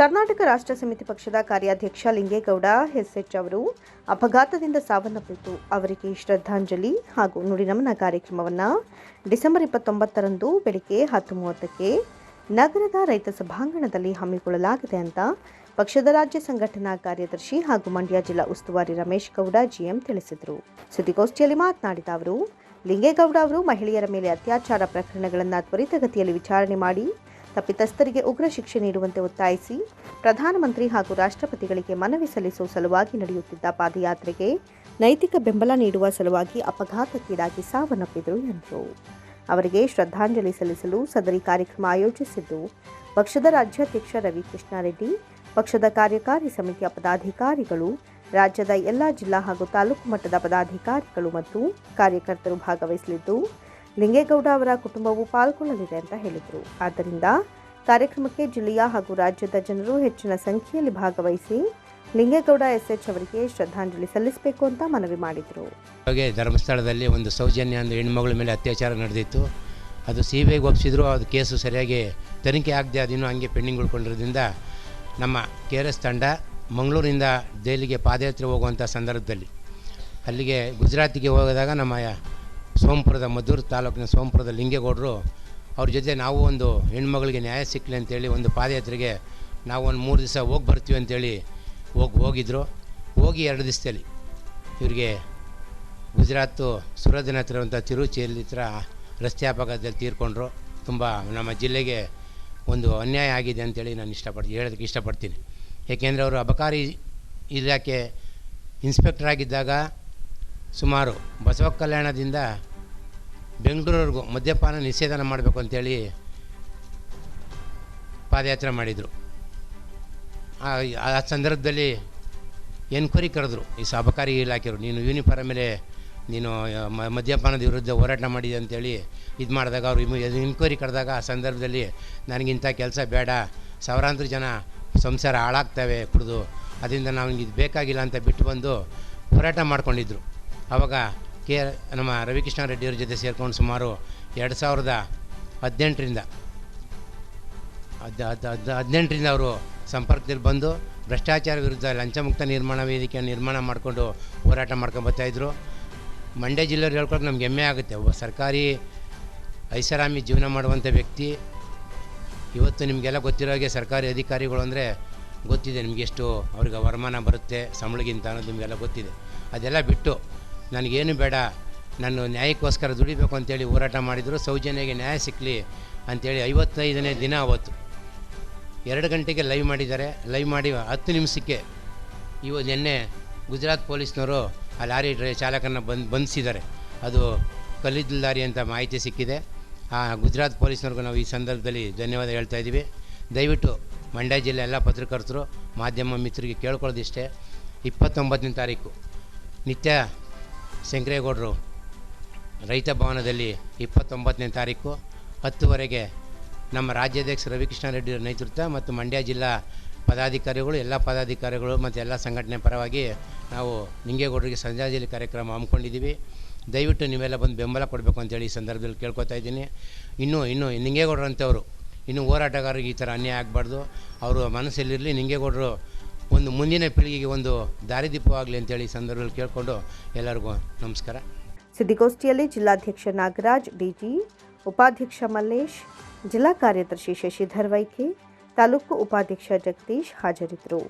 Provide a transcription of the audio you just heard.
ಕರ್ನಾಟಕ ರಾಷ್ಟ್ರ ಸಮಿತಿ ಪಕ್ಷದ ಕಾರ್ಯಾಧ್ಯಕ್ಷ ಲಿಂಗೇಗೌಡ ಎಸ್ಎಚ್ ಅವರು ಅಪಘಾತದಿಂದ ಸಾವನ್ನಪ್ಪಿದ್ದು ಅವರಿಗೆ ಶ್ರದ್ಧಾಂಜಲಿ ಹಾಗೂ ನುಡಿನಮನ ಕಾರ್ಯಕ್ರಮವನ್ನು ಡಿಸೆಂಬರ್ ಇಪ್ಪತ್ತೊಂಬತ್ತರಂದು ಬೆಳಗ್ಗೆ ಹತ್ತು ಮೂವತ್ತಕ್ಕೆ ನಗರದ ರೈತ ಸಭಾಂಗಣದಲ್ಲಿ ಹಮ್ಮಿಕೊಳ್ಳಲಾಗಿದೆ ಅಂತ ಪಕ್ಷದ ರಾಜ್ಯ ಸಂಘಟನಾ ಕಾರ್ಯದರ್ಶಿ ಹಾಗೂ ಮಂಡ್ಯ ಜಿಲ್ಲಾ ಉಸ್ತುವಾರಿ ರಮೇಶ್ ಗೌಡ ಜಿಎಂ ತಿಳಿಸಿದರು. ಸುದ್ದಿಗೋಷ್ಠಿಯಲ್ಲಿ ಮಾತನಾಡಿದ ಅವರು, ಲಿಂಗೇಗೌಡ ಅವರು ಮಹಿಳೆಯರ ಮೇಲೆ ಅತ್ಯಾಚಾರ ಪ್ರಕರಣಗಳನ್ನು ತ್ವರಿತಗತಿಯಲ್ಲಿ ವಿಚಾರಣೆ ಮಾಡಿ ತಪ್ಪಿತಸ್ಥರಿಗೆ ಉಗ್ರ ಶಿಕ್ಷೆ ನೀಡುವಂತೆ ಒತ್ತಾಯಿಸಿ ಪ್ರಧಾನಮಂತ್ರಿ ಹಾಗೂ ರಾಷ್ಟ್ರಪತಿಗಳಿಗೆ ಮನವಿ ಸಲ್ಲಿಸುವ ಸಲುವಾಗಿ ನಡೆಯುತ್ತಿದ್ದ ಪಾದಯಾತ್ರೆಗೆ ನೈತಿಕ ಬೆಂಬಲ ನೀಡುವ ಸಲುವಾಗಿ ಅಪಘಾತಕ್ಕೀಡಾಗಿ ಸಾವನ್ನಪ್ಪಿದರು ಎಂದರು. ಅವರಿಗೆ ಶ್ರದ್ಧಾಂಜಲಿ ಸಲ್ಲಿಸಲು ಸದರಿ ಕಾರ್ಯಕ್ರಮ ಆಯೋಜಿಸಿದ್ದು, ಪಕ್ಷದ ರಾಜ್ಯಾಧ್ಯಕ್ಷ ರವಿ ಕೃಷ್ಣಾರೆಡ್ಡಿ ಪಕ್ಷದ ಕಾರ್ಯಕಾರಿ ಸಮಿತಿಯ ಪದಾಧಿಕಾರಿಗಳು, ರಾಜ್ಯದ ಎಲ್ಲ ಜಿಲ್ಲಾ ಹಾಗೂ ತಾಲೂಕು ಮಟ್ಟದ ಪದಾಧಿಕಾರಿಗಳು ಮತ್ತು ಕಾರ್ಯಕರ್ತರು ಭಾಗವಹಿಸಲಿದ್ದು ಲಿಂಗೇಗೌಡ ಅವರ ಕುಟುಂಬವು ಪಾಲ್ಗೊಳ್ಳಲಿದೆ ಅಂತ ಹೇಳಿದರು. ಆದ್ದರಿಂದ ಕಾರ್ಯಕ್ರಮಕ್ಕೆ ಜಿಲ್ಲೆಯ ಹಾಗೂ ರಾಜ್ಯದ ಜನರು ಹೆಚ್ಚಿನ ಸಂಖ್ಯೆಯಲ್ಲಿ ಭಾಗವಹಿಸಿ ಲಿಂಗೇಗೌಡ ಎಸ್ಎಚ್ ಅವರಿಗೆ ಶ್ರದ್ಧಾಂಜಲಿ ಸಲ್ಲಿಸಬೇಕು ಅಂತ ಮನವಿ ಮಾಡಿದರು. ಹಾಗೆ ಧರ್ಮಸ್ಥಳದಲ್ಲಿ ಒಂದು ಸೌಜನ್ಯ ಒಂದು ಹೆಣ್ಮಗಳ ಮೇಲೆ ಅತ್ಯಾಚಾರ ನಡೆದಿತ್ತು. ಅದು ಸಿ ಬಿ ಐಗೆ ಒಪ್ಪಿಸಿದ್ರು ಅದು ಕೇಸು ಸರಿಯಾಗಿ ತನಿಖೆ ಆಗದೆ ಅದಿನ್ನೂ ಹಂಗೆ ಪೆಂಡಿಂಗ್ ಉಳ್ಕೊಂಡಿರೋದ್ರಿಂದ ನಮ್ಮ ಕೆ ಆರ್ ಎಸ್ ತಂಡ ಮಂಗಳೂರಿಂದ ದೆಹಲಿಗೆ ಪಾದಯಾತ್ರೆ ಹೋಗುವಂಥ ಸಂದರ್ಭದಲ್ಲಿ ಅಲ್ಲಿಗೆ ಗುಜರಾತಿಗೆ ಹೋಗಿದಾಗ ನಮ್ಮ ಸೋಂಪುರದ ಮದ್ದೂರು ತಾಲೂಕಿನ ಸೋಮಪುರದ ಲಿಂಗೇಗೌಡರು, ಅವ್ರ ಜೊತೆ ನಾವು ಒಂದು ಹೆಣ್ಮಗಳಿಗೆ ನ್ಯಾಯ ಸಿಕ್ಕಲಿ ಅಂತೇಳಿ ಒಂದು ಪಾದಯಾತ್ರೆಗೆ ನಾವು ಒಂದು ಮೂರು ದಿವಸ ಹೋಗಿ ಬರ್ತೀವಿ ಅಂತೇಳಿ ಹೋಗಿ ಹೋಗಿದ್ರು. ಹೋಗಿ ಎರಡು ದಿವಸದಲ್ಲಿ ಇವರಿಗೆ ಗುಜರಾತು ಸುರದಿನ ಹತ್ರ ಅಂತ ತಿರುಚಿಯಲ್ಲಿ ಹತ್ರ ರಸ್ತೆ ಅಪಘಾತದಲ್ಲಿ ತೀರ್ಕೊಂಡ್ರು. ತುಂಬ ನಮ್ಮ ಜಿಲ್ಲೆಗೆ ಒಂದು ಅನ್ಯಾಯ ಆಗಿದೆ ಅಂತೇಳಿ ನಾನು ಇಷ್ಟಪಡ್ತೀನಿ ಹೇಳೋದಕ್ಕೆ ಇಷ್ಟಪಡ್ತೀನಿ. ಏಕೆಂದರೆ ಅವರು ಅಬಕಾರಿ ಇಲಾಖೆ ಇನ್ಸ್ಪೆಕ್ಟರ್ ಆಗಿದ್ದಾಗ ಸುಮಾರು ಬಸವ ಕಲ್ಯಾಣದಿಂದ ಬೆಂಗಳೂರಿಗೂ ಮದ್ಯಪಾನ ನಿಷೇಧನ ಮಾಡಬೇಕು ಅಂತೇಳಿ ಪಾದಯಾತ್ರೆ ಮಾಡಿದರು. ಆ ಸಂದರ್ಭದಲ್ಲಿ ಎನ್ಕ್ವೈರಿ ಕರೆದ್ರು. ಈ ಸಹಕಾರಿ ಇಲಾಖೆಯವರು, ನೀನು ಯೂನಿಫಾರ್ಮ್ ಮೇಲೆ ನೀನು ಮದ್ಯಪಾನದ ವಿರುದ್ಧ ಹೋರಾಟ ಮಾಡಿದೆ ಅಂತೇಳಿ ಇದು ಮಾಡಿದಾಗ ಅವರು ಎನ್ಕ್ವೈರಿ ಕರೆದಾಗ ಆ ಸಂದರ್ಭದಲ್ಲಿ ನನಗಿಂಥ ಕೆಲಸ ಬೇಡ. ಸಾವಿರಾಂತರ ಜನ ಸಂಸಾರ ಹಾಳಾಗ್ತವೆ ಕುಡಿದು. ಅದರಿಂದ ನಮಗೆ ಇದು ಬೇಕಾಗಿಲ್ಲ ಅಂತ ಬಿಟ್ಟು ಬಂದು ಹೋರಾಟ ಮಾಡ್ಕೊಂಡಿದ್ರು. ಆವಾಗ ಕೆ ನಮ್ಮ ರವಿಕೃಷ್ಣ ರೆಡ್ಡಿಯವ್ರ ಜೊತೆ ಸೇರ್ಕೊಂಡು ಸುಮಾರು ಎರಡು ಸಾವಿರದ ಹದಿನೆಂಟರಿಂದ ಹದ್ ಹದ್ ಹದ್ ಹದಿನೆಂಟರಿಂದ ಅವರು ಸಂಪರ್ಕದಲ್ಲಿ ಬಂದು ಭ್ರಷ್ಟಾಚಾರ ವಿರುದ್ಧ ಲಂಚಮುಕ್ತ ನಿರ್ಮಾಣ ವೇದಿಕೆ ನಿರ್ಮಾಣ ಮಾಡಿಕೊಂಡು ಹೋರಾಟ ಮಾಡ್ಕೊಂಡು ಬರ್ತಾಯಿದ್ರು ಮಂಡ್ಯ ಜಿಲ್ಲೆಯವ್ರು ಹೇಳ್ಕೊಳಕ್ಕೆ ನಮ್ಗೆ ಹೆಮ್ಮೆ ಆಗುತ್ತೆ. ಒಬ್ಬ ಸರ್ಕಾರಿ ಐಷಾರಾಮಿ ಜೀವನ ಮಾಡುವಂಥ ವ್ಯಕ್ತಿ. ಇವತ್ತು ನಿಮಗೆಲ್ಲ ಗೊತ್ತಿರೋ ಹಾಗೆ ಸರ್ಕಾರಿ ಅಧಿಕಾರಿಗಳು ಅಂದರೆ ಗೊತ್ತಿದೆ ನಿಮಗೆಷ್ಟು ಅವ್ರಿಗೆ ವರಮಾನ ಬರುತ್ತೆ, ಸಂಬಳಗಿಂತ ಅನ್ನೋದು ನಿಮಗೆಲ್ಲ ಗೊತ್ತಿದೆ. ಅದೆಲ್ಲ ಬಿಟ್ಟು ನನಗೇನು ಬೇಡ, ನಾನು ನ್ಯಾಯಕ್ಕೋಸ್ಕರ ದುಡಿಬೇಕು ಅಂತೇಳಿ ಹೋರಾಟ ಮಾಡಿದರು, ಸೌಜನ್ಯಗೆ ನ್ಯಾಯ ಸಿಕ್ಕಲಿ ಅಂಥೇಳಿ ಐವತ್ತೈದನೇ ದಿನ ಅವತ್ತು ಎರಡು ಗಂಟೆಗೆ ಲೈವ್ ಮಾಡಿದ್ದಾರೆ, ಲೈವ್ ಮಾಡಿ ಹತ್ತು ನಿಮಿಷಕ್ಕೆ ಇವ ನಿನ್ನೆ ಗುಜರಾತ್ ಪೊಲೀಸ್ನವರು ಆ ಲಾರಿ ಡ್ರೈ ಚಾಲಕನ ಬಂದು, ಬಂಧಿಸಿದ್ದಾರೆ. ಅದು ಕಲ್ಲಿದ್ದಲ್ ಲಾರಿ ಅಂತ ಮಾಹಿತಿ ಸಿಕ್ಕಿದೆ. ಆ ಗುಜರಾತ್ ಪೊಲೀಸ್ನವ್ರಿಗೂ ನಾವು ಈ ಸಂದರ್ಭದಲ್ಲಿ ಧನ್ಯವಾದ ಹೇಳ್ತಾ ಇದ್ದೀವಿ. ದಯವಿಟ್ಟು ಮಂಡ್ಯ ಜಿಲ್ಲೆ ಎಲ್ಲ ಪತ್ರಕರ್ತರು, ಮಾಧ್ಯಮ ಮಿತ್ರರಿಗೆ ಕೇಳ್ಕೊಳ್ಳೋದಿಷ್ಟೇ. ಇಪ್ಪತ್ತೊಂಬತ್ತನೇ ತಾರೀಕು. ನಿತ್ಯ ಶಂಕರೇಗೌಡರು ರೈತ ಭವನದಲ್ಲಿ ಇಪ್ಪತ್ತೊಂಬತ್ತನೇ ತಾರೀಕು ಹತ್ತುವರೆಗೆ ನಮ್ಮ ರಾಜ್ಯಾಧ್ಯಕ್ಷ ರವಿಕೃಷ್ಣ ರೆಡ್ಡಿ ನೇತೃತ್ವ ಮತ್ತು ಮಂಡ್ಯ ಜಿಲ್ಲಾ ಪದಾಧಿಕಾರಿಗಳು, ಎಲ್ಲ ಪದಾಧಿಕಾರಿಗಳು ಮತ್ತು ಎಲ್ಲ ಸಂಘಟನೆ ಪರವಾಗಿ ನಾವು ನಿಂಗೇಗೌಡರಿಗೆ ಶ್ರದ್ಧಾಂಜಲಿ ಕಾರ್ಯಕ್ರಮ ಹಮ್ಮಿಕೊಂಡಿದ್ದೀವಿ. ದಯವಿಟ್ಟು ನೀವೆಲ್ಲ ಬಂದು ಬೆಂಬಲ ಕೊಡಬೇಕು ಅಂತೇಳಿ ಈ ಸಂದರ್ಭದಲ್ಲಿ ಕೇಳ್ಕೊತಾ ಇದ್ದೀನಿ. ಇನ್ನೂ ಇನ್ನೂ ನಿಂಗೇಗೌಡರು ಅಂತವರು ಇನ್ನೂ ಹೋರಾಟಗಾರರಿಗೆ ಈ ಥರ ಅನ್ಯಾಯ ಆಗಬಾರ್ದು. ಅವರು ಮನಸ್ಸಲ್ಲಿರಲಿ, ನಿಂಗೇಗೌಡರು ಒಂದು ಮುಂದಿನ ಪೀಳಿಗೆಗೆ ಒಂದು ದಾರಿದೀಪವಾಗಲಿ ಅಂತೇಳಿ ಈ ಸಂದರ್ಭದಲ್ಲಿ ಕೇಳಿಕೊಂಡು ಎಲ್ಲರಿಗೂ ನಮಸ್ಕಾರ. ಸುದ್ದಿಗೋಷ್ಠಿಯಲ್ಲಿ ಜಿಲ್ಲಾಧ್ಯಕ್ಷ ನಾಗರಾಜ್, ಡಿಜಿ ಉಪಾಧ್ಯಕ್ಷ ಮಲ್ಲೇಶ್, ಜಿಲ್ಲಾ ಕಾರ್ಯದರ್ಶಿ ಶಶಿಧರ್ ವೈಕೆ, ತಾಲೂಕು ಉಪಾಧ್ಯಕ್ಷ ಜಗದೀಶ್ ಹಾಜರಿದ್ದರು.